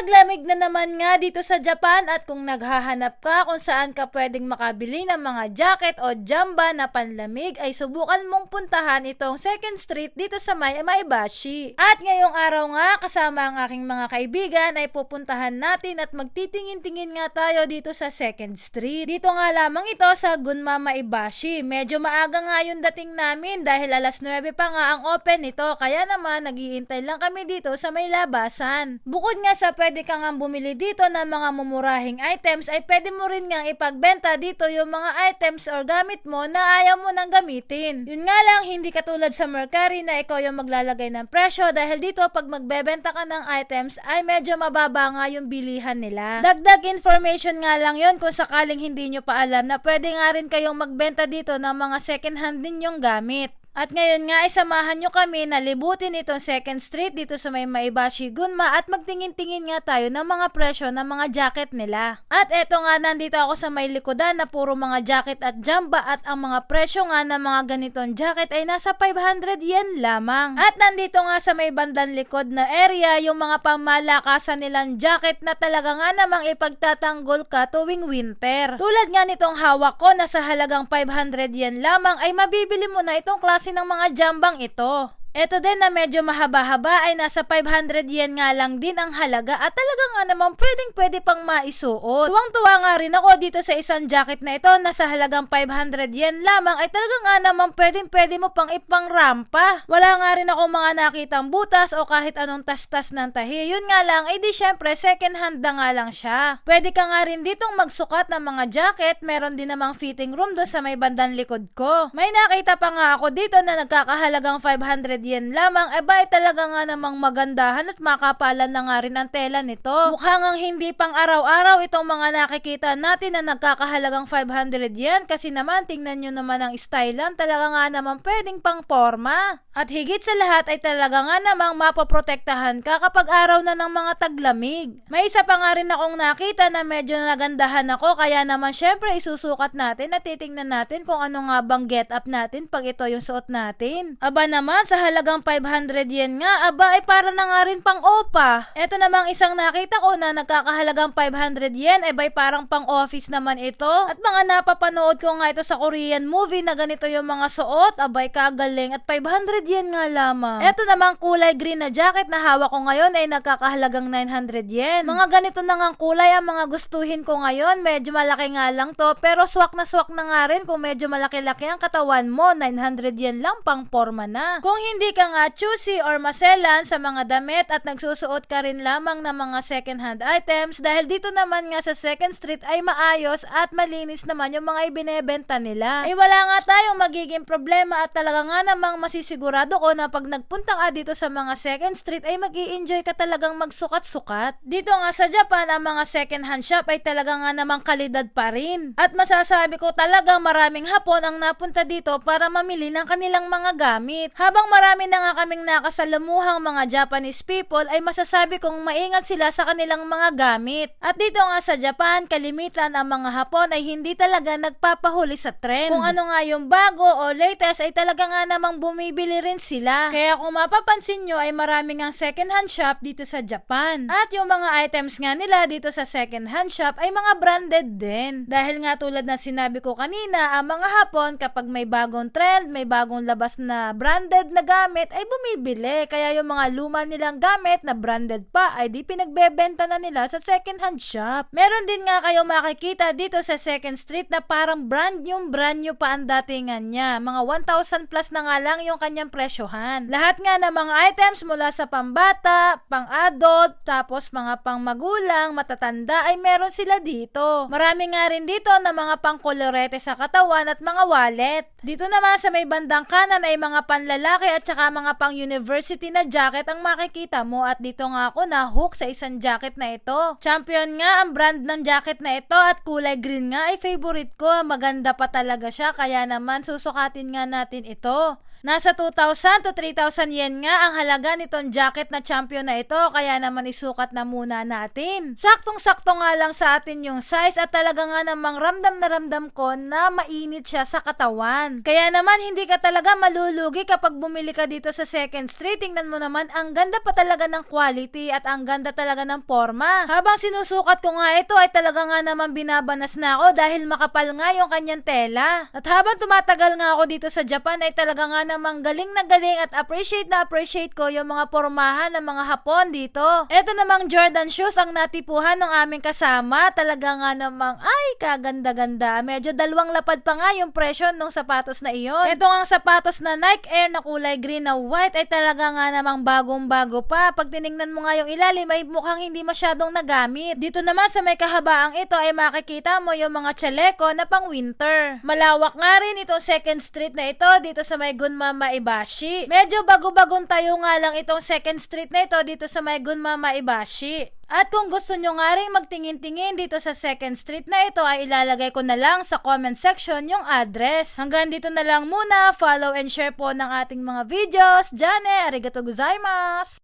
Taglamig na naman nga dito sa Japan at kung naghahanap ka kung saan ka pwedeng makabili ng mga jacket o jamba na panlamig ay subukan mong puntahan itong Second Street dito sa May Maibashi. At ngayong araw nga kasama ang aking mga kaibigan ay pupuntahan natin at magtitingin-tingin nga tayo dito sa Second Street. Dito nga lamang ito sa Gunma Maibashi. Medyo maaga nga yung dating namin dahil alas 9 pa nga ang open nito kaya naman naghihintay lang kami dito sa may labasan. Bukod nga sa pwede ka nga bumili dito ng mga mumurahing items ay pwede mo rin nga ipagbenta dito yung mga items or gamit mo na ayaw mo nang gamitin. Yun nga lang, hindi katulad sa Mercari na ikaw yung maglalagay ng presyo dahil dito pag magbebenta ka ng items ay medyo mababa nga yung bilihan nila. Dagdag information nga lang yon kung sakaling hindi nyo pa alam na pwede nga rin kayong magbenta dito ng mga second hand ninyong gamit. At ngayon nga ay samahan nyo kami na libutin itong Second Street dito sa may Maibashi Gunma at magtingin-tingin nga tayo ng mga presyo ng mga jacket nila. At eto nga nandito ako sa may likodan na puro mga jacket at jamba at ang mga presyo nga ng mga ganitong jacket ay nasa 500 yen lamang. At nandito nga sa may bandang likod na area yung mga pamalakasan nilang jacket na talaga nga namang ipagtatanggol ka tuwing winter. Tulad nga nitong hawak ko na sa halagang 500 yen lamang ay mabibili mo na itong klase ng mga jambang ito. Ito din na medyo mahaba-haba ay nasa 500 yen nga lang din ang halaga at talaga nga naman pwedeng pwede pang maisuot. Tuwang-tuwa nga rin ako dito sa isang jacket na ito na sa halagang 500 yen lamang ay talaga nga naman pwedeng pwede mo pang ipang rampa. Wala nga rin ako mga nakitang butas o kahit anong tas-tas ng tahi. Yun nga lang, ay di syempre second hand na nga lang siya. Pwede ka nga rin ditong magsukat ng mga jacket. Meron din namang fitting room doon sa may bandang likod ko. May nakita pa nga ako dito na nagkakahalagang 500 yen lamang, eh ba talaga nga namang magandahan at makapalan na nga rin ang tela nito. Mukhang ang hindi pang araw-araw itong mga nakikita natin na nagkakahalagang 500 yen kasi naman tingnan nyo naman ang stylan, talaga nga naman pwedeng pang forma. At higit sa lahat ay talaga nga namang mapoprotektahan ka kapag araw na ng mga taglamig. May isa pa nga rin akong nakita na medyo nagandahan ako kaya naman syempre isusukat natin at titingnan natin kung ano nga bang get up natin pag ito yung suot natin. Aba naman sa halagang 500 yen nga, aba ay para na nga rin pang opa. Ito namang isang nakita ko na nagkakahalagang 500 yen, ay bay parang pang office naman ito. At mga napapanood ko nga ito sa Korean movie na ganito yung mga suot, abay kagaling at 500 yen nga lamang. Ito namang kulay green na jacket na hawak ko ngayon ay nagkakahalagang 900 yen. Mga ganito na nga kulay ang mga gustuhin ko ngayon, medyo malaki nga lang to, pero swak na swak na nga rin kung medyo malaki-laki ang katawan mo, 900 yen lang pang forma na. Kung hindi ka nga choosy or maselan sa mga damit at nagsusuot ka rin lamang ng mga second-hand items dahil dito naman nga sa Second Street ay maayos at malinis naman yung mga ibinebenta nila. Ay wala nga tayong magiging problema at talaga nga namang masisigurado ko na pag nagpunta ka dito sa mga Second Street ay mag enjoy ka talagang magsukat-sukat. Dito nga sa Japan ang mga second-hand shop ay talaga nga namang kalidad pa rin. At masasabi ko talagang maraming hapon ang napunta dito para mamili ng kanilang mga gamit. Habang marami na nga kaming nakasalamuhang mga Japanese people ay masasabi kong maingat sila sa kanilang mga gamit. At dito nga sa Japan, kalimitan ang mga Hapon ay hindi talaga nagpapahuli sa trend. Kung ano nga yung bago o latest ay talaga nga namang bumibili rin sila. Kaya kung mapapansin nyo ay maraming ang second hand shop dito sa Japan. At yung mga items nga nila dito sa second hand shop ay mga branded din. Dahil nga tulad na sinabi ko kanina, ang mga Hapon kapag may bagong trend, may bagong labas na branded na gamit ay bumibili. Kaya yung mga luma nilang gamit na branded pa ay di pinagbebenta na nila sa second hand shop. Meron din nga kayo makikita dito sa second street na parang brand new brand new pa ang datingan niya. Mga 1,000 plus na nga lang yung kanyang presyohan. Lahat nga ng mga items mula sa pambata, pang adult, tapos mga pang magulang, matatanda ay meron sila dito. Marami nga rin dito na mga pang kolorete sa katawan at mga wallet. Dito naman sa may bandang kanan ay mga panlalaki at saka mga pang university na jacket ang makikita mo at dito nga ako na hook sa isang jacket na ito. Champion nga ang brand ng jacket na ito at kulay green nga ay favorite ko. Maganda pa talaga siya kaya naman susukatin nga natin ito. Nasa 2,000 to 3,000 yen nga ang halaga nitong jacket na champion na ito kaya naman isukat na muna natin. Saktong-sakto nga lang sa atin yung size at talaga nga namang ramdam na ramdam ko na mainit siya sa katawan. Kaya naman hindi ka talaga malulugi kapag bumili ka dito sa Second Street. Tingnan mo naman ang ganda pa talaga ng quality at ang ganda talaga ng forma. Habang sinusukat ko nga ito ay talaga nga naman binabanas na ako dahil makapal nga yung kanyang tela. At habang tumatagal nga ako dito sa Japan ay talaga nga namang galing na galing at appreciate na appreciate ko yung mga pormahan ng mga Hapon dito. Ito namang Jordan shoes ang natipuhan ng aming kasama. Talaga nga namang ay kaganda-ganda. Medyo dalawang lapad pa nga yung presyo ng sapatos na iyon. Ito nga sapatos na Nike Air na kulay green na white ay talaga nga namang bagong-bago pa. Pag tiningnan mo nga yung ilalim ay mukhang hindi masyadong nagamit. Dito naman sa may kahabaang ito ay makikita mo yung mga chaleko na pang winter. Malawak nga rin itong second street na ito dito sa may Gunma Maibashi. Medyo bago-bagong tayo nga lang itong second street na ito dito sa may Gunma Maibashi. At kung gusto nyo nga rin magtingin-tingin dito sa second street na ito ay ilalagay ko na lang sa comment section yung address. Hanggang dito na lang muna. Follow and share po ng ating mga videos. Jane, arigato gozaimasu!